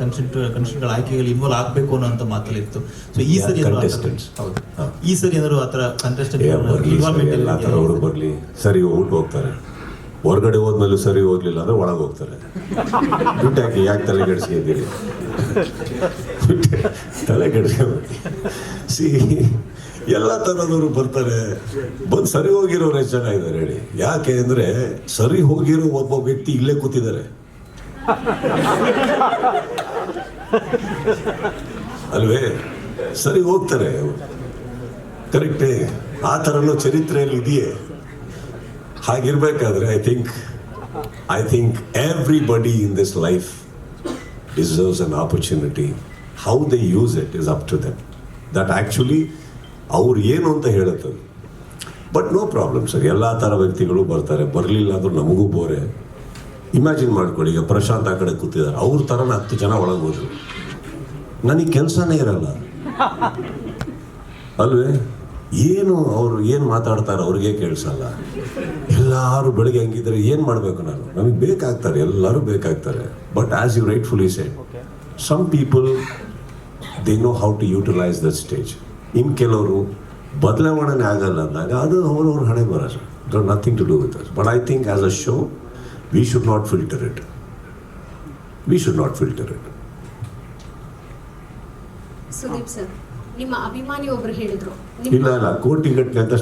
Consent ಕನ್ಸೆಂಟ್ಗಳ ಆಯ್ಕೆಗಳು involve ಆಗಬೇಕು ಅನ್ನೋ ಮಾತಲ್ಲಿ ಇತ್ತು. ಸೊ ಈ ಸರಿ. ಹೌದು. ಈ ಸರಿ ಏನಾದ್ರು ಆ ಥರ ಕಂಟೆಸ್ಟೆಂಟ್ ಎಲ್ಲ ಥರ ಅವರು ಬರಲಿ. ಸರಿ ಹೋಗ್ಬಿಟ್ಟು ಹೋಗ್ತಾರೆ. ಹೊರಗಡೆ ಹೋದ್ಮೇಲೆ ಸರಿ ಹೋಗ್ಲಿಲ್ಲ ಅಂದ್ರೆ ಒಳಗೆ ಹೋಗ್ತಾರೆ. ಬಿಟ್ಟು ಯಾಕೆ ಯಾಕೆ ತಲೆ ಕೆಡಿಸ್ಕೊಂಡಿದ್ದೀರಿ ತಲೆ ಕೆಡಿಸ್ಕೊಬೇಕು ಸಿ ಎಲ್ಲ ಥರದವರು ಬರ್ತಾರೆ. ಬಂದು ಸರಿ ಹೋಗಿರೋರು ಎಷ್ಟು ಜನ ಇದ್ದಾರೆ ಹೇಳಿ? ಯಾಕೆ ಅಂದ್ರೆ ಸರಿ ಹೋಗಿರೋ ಒಬ್ಬ ವ್ಯಕ್ತಿ ಇಲ್ಲೇ ಕೂತಿದ್ದಾರೆ. ಅಲ್ವೇ, ಸರಿ ಹೋಗ್ತಾರೆ ಕರೆಕ್ಟೇ, ಆ ಥರನೂ ಚರಿತ್ರೆಯಲ್ಲಿ ಇದೆಯೇ? ಹಾಗಿರ್ಬೇಕಾದ್ರೆ I think I think everybody in this life deserves an opportunity how they use it is up to them that actually ಅವ್ರು ಏನು ಅಂತ ಹೇಳುತ್ತದೆ ಬಟ್ ನೋ ಪ್ರಾಬ್ಲಮ್ ಸರ್ ಎಲ್ಲ ಥರ ವ್ಯಕ್ತಿಗಳು ಬರ್ತಾರೆ. ಬರಲಿಲ್ಲ ಅಂದರೂ ನಮಗೂ ಬೋರೆ ಇಮ್ಯಾಜಿನ್ ಮಾಡ್ಕೊಳ್ಳಿ, ಈಗ ಪ್ರಶಾಂತ್ ಆ ಕಡೆ ಕೂತಿದ್ದಾರೆ. ಅವ್ರ ಥರನ ಹತ್ತು ಜನ ಒಳಗೆ ಹೋದ್ರು ನನಗೆ ಕೆಲಸನೇ ಇರಲ್ಲ. ಅಲ್ವೇ? ಏನು ಅವರು ಏನು ಮಾತಾಡ್ತಾರೆ ಅವ್ರಿಗೆ ಕೇಳಿಸಲ್ಲ. ಎಲ್ಲರೂ ಬೆಳಗ್ಗೆ ಹಂಗಿದ್ರೆ ಏನು ಮಾಡಬೇಕು ನಾನು? ನಮಗೆ ಬೇಕಾಗ್ತಾರೆ, ಎಲ್ಲರೂ ಬೇಕಾಗ್ತಾರೆ. But as you rightfully set some people they know how to utilise the stage ಇನ್ನು ಕೆಲವರು ಬದಲಾವಣೆ ಆಗಲ್ಲ ಅಂದಾಗ ಅದು ಅವ್ರವ್ರ ಹಣೆ ಬರ sir nothing to do with but I think as a show we should not filter it we should not filter it Sudeep sir ನಿಮ್ಮ ಅಭಿಮಾನಿ ಒಬ್ರು ಹೇಳಿದ್ರು. ಇಲ್ಲ ಇಲ್ಲ ಕೋಟಿಗಟ್ಟಲೆ ಅಂತ